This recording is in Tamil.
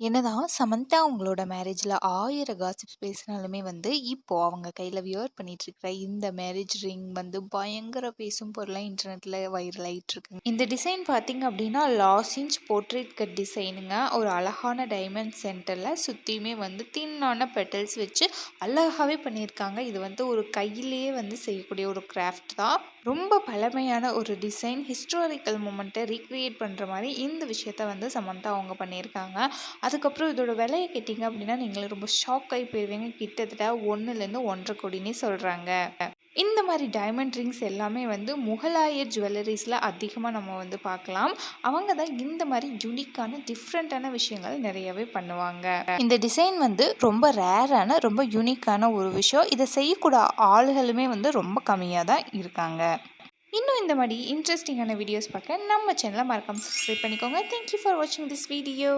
என்னதான் சமந்தா அவங்களோட மேரேஜில் ஆயிரம் காசிப்ஸ் பேசினாலுமே வந்து இப்போ அவங்க கையில் வியர் பண்ணிட்டு இருக்கிற இந்த மேரேஜ் ரிங் வந்து பயங்கர பேசும் பொருளாக இன்டர்நெட்டில் வைரல் ஆகிட்டு இருக்கு இந்த டிசைன் பார்த்தீங்க அப்படின்னா லாஸ் இன்ச் போர்ட்ரேட் கட் டிசைனுங்க ஒரு அழகான டைமண்ட் சென்டரில் சுற்றியுமே வந்து தின்னான பெட்டல்ஸ் வச்சு அழகாகவே பண்ணியிருக்காங்க. இது வந்து ஒரு கையிலேயே வந்து செய்யக்கூடிய ஒரு கிராஃப்ட் தான். ரொம்ப பழமையான ஒரு டிசைன் ஹிஸ்டாரிக்கல் மூமெண்ட்டை ரீக்ரியேட் பண்ணுற மாதிரி இந்த விஷயத்த வந்து சமந்தா அவங்க பண்ணியிருக்காங்க. அதுக்கப்புறம் இதோட விலையை கேட்டிங்க அப்படின்னா நீங்கள் ரொம்ப ஷாக் ஆகி போயிடுவீங்க கிட்டத்தட்ட ஒன்றுலேருந்து ஒன்றரை கோடினே சொல்கிறாங்க இந்த மாதிரி டைமண்ட் ரிங்ஸ் எல்லாமே வந்து முகலாய ஜுவல்லரிஸில் அதிகமாக நம்ம வந்து பார்க்கலாம். அவங்க தான் இந்த மாதிரி யூனிக்கான டிஃப்ரெண்ட்டான விஷயங்கள் நிறையவே பண்ணுவாங்க. இந்த டிசைன் வந்து ரொம்ப ரேரான ரொம்ப யூனிக்கான ஒரு விஷயம். இதை செய்யக்கூட ஆளுகளுமே வந்து ரொம்ப கம்மியாக தான் இருக்காங்க. இன்னும் இந்த மாதிரி இன்ட்ரெஸ்டிங்கான வீடியோஸ் பார்க்க நம்ம சேனலை மறக்காமல் சப்ஸ்கிரைப் பண்ணிக்கோங்க. தேங்க்யூ ஃபார் வாட்சிங் திஸ் வீடியோ